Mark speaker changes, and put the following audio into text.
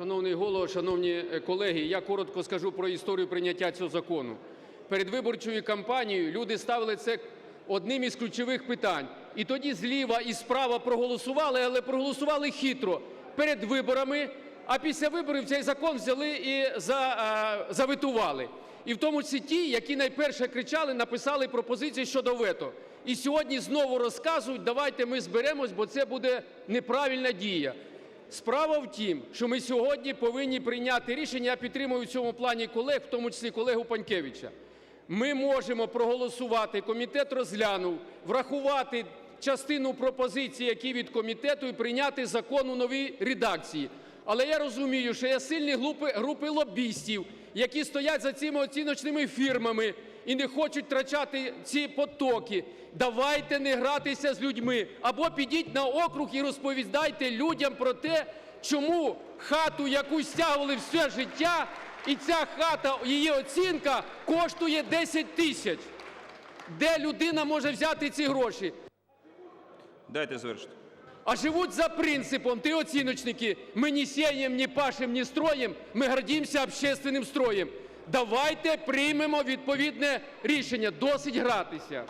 Speaker 1: Шановний голово, шановні е, колеги, я коротко скажу про історію прийняття цього закону. Перед виборчою кампанією люди ставили це одним із ключових питань. І тоді зліва і справа проголосували, але проголосували хитро перед виборами, а після виборів цей закон взяли і за, а, заветували. І в тому числі ті, які найперше кричали, написали пропозиції щодо вето. І сьогодні знову розказують, давайте ми зберемось, бо це буде неправильна дія. Справа в тім, що ми сьогодні повинні прийняти рішення, я підтримую в цьому плані колег, в тому числі колегу Панкевича. Ми можемо проголосувати, комітет розглянув, врахувати частину пропозицій, які від комітету, і прийняти закон у новій редакції. Але я розумію, що є сильні групи, лобістів, які стоять за цими оціночними фірмами і не хочуть втрачати ці потоки. Давайте не гратися з людьми. Або підіть на округ і розповідайте людям про те, чому хату, яку стягували все життя, і ця хата, її оцінка коштує 10 тисяч. Де людина може взяти ці гроші?
Speaker 2: Дайте завершити.
Speaker 1: А живуть за принципом, ти оціночники, мы не сеем, не пашем, не строим, ми гордимося общественним строєм. Давайте приймемо відповідне рішення, досить гратися.